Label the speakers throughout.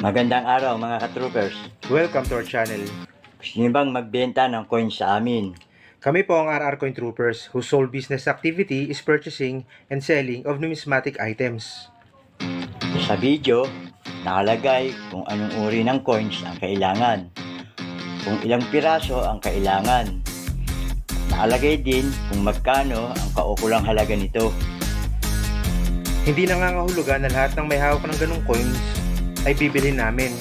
Speaker 1: Magandang araw mga ka-troopers.
Speaker 2: Welcome to our channel.
Speaker 1: Gusto niyo bang magbenta ng coins sa amin?
Speaker 2: Kami po ang RR Coin Troopers whose sole business activity is purchasing and selling of numismatic items.
Speaker 1: Sa video, nakalagay kung anong uri ng coins ang kailangan. Kung ilang piraso ang kailangan. Nakalagay din kung magkano ang kaukulang halaga nito.
Speaker 2: Hindi nangangahulugan na lahat ng may hawak ng ganong coins ay bibilhin namin.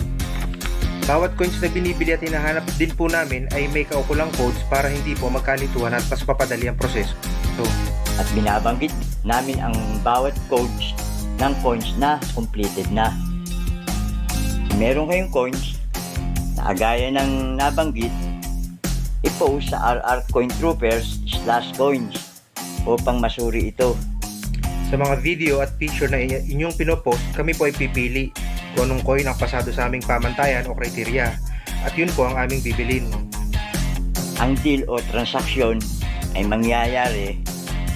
Speaker 2: Bawat coins na binibili at hinahanap din po namin ay may kaukulang codes para hindi po magkalituhan at mas papadali ang proseso. So,
Speaker 1: At binabanggit namin ang bawat codes ng coins na completed na. Meron kayong coins na agaya ng nabanggit, i-post sa RR Coin Troopers slash coins upang masuri ito.
Speaker 2: sa mga video at picture na inyo- inyong pinopost, kami po ay pipili kung anong coin ang pasado sa aming pamantayan o kriteriya. At yun po ang aming bibilin.
Speaker 1: Ang deal o transaksyon ay mangyayari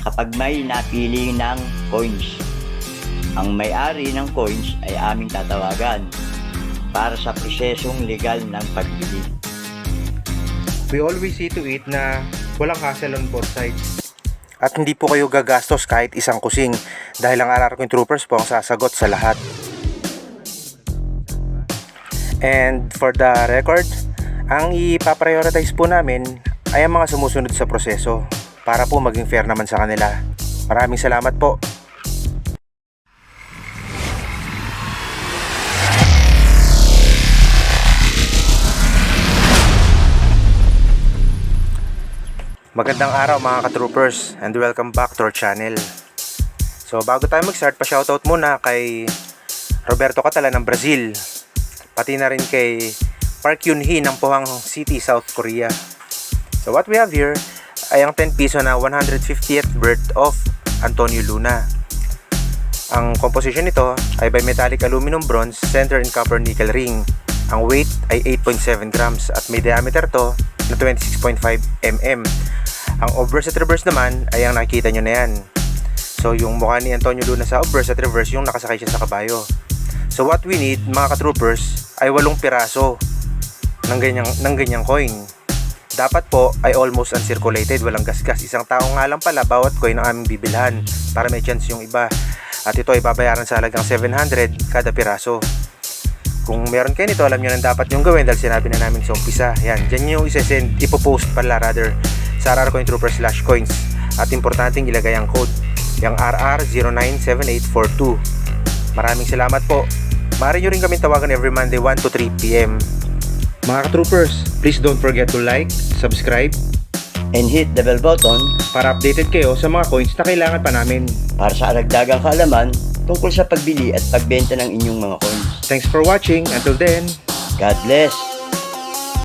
Speaker 1: kapag may napili ng coins. Ang may-ari ng coins ay aming tatawagan para sa prosesong legal ng pagbili.
Speaker 2: We always see to it na walang hassle on both sides. At hindi po kayo gagastos kahit isang kusing dahil ang RR Coin Troopers po ang sasagot sa lahat. And for the record, ang ipaprioritize po namin ay ang mga sumusunod sa proseso para po maging fair naman sa kanila. Maraming salamat po. Magandang araw mga ka-troopers and welcome back to our channel. So bago tayo mag-start, pa-shoutout muna kay Roberto Catala ng Brazil. Pati na rin kay Park Yun-hee ng Pohang City, South Korea. So what we have here ay ang 10 piso na 150th birth of Antonio Luna. Ang composition nito ay bimetallic aluminum bronze center and copper nickel ring. Ang weight ay 8.7 grams at may diameter to na 26.5 mm. Ang obverse at reverse naman ay ang nakikita nyo na yan. So yung mukha ni Antonio Luna sa obverse at reverse yung nakasakay siya sa kabayo. So what we need mga ka-troopers ay walong piraso ng ganyang, ng ganyang coin. Dapat po ay almost uncirculated, walang gasgas. Isang tao nga lang pala bawat coin ang aming bibilhan para may chance yung iba. At ito ay babayaran sa halagang 700 kada piraso. Kung meron kayo nito, alam nyo na dapat yung gawin dahil sinabi na namin sa umpisa. Yan, dyan yung isesend, ipopost pala rather sa RR Coin Trooper slash coins. At importanteng ilagay ang code, yung RR097842. Maraming salamat po. Maaari nyo rin kami tawagan every Monday 1 to 3 p.m. Mga troopers, please don't forget to like, subscribe,
Speaker 1: And hit the bell button
Speaker 2: para updated kayo sa mga coins na kailangan pa namin.
Speaker 1: para sa aragdagang kaalaman tungkol sa pagbili at pagbenta ng inyong mga coins.
Speaker 2: Thanks for watching. Until then,
Speaker 1: God bless!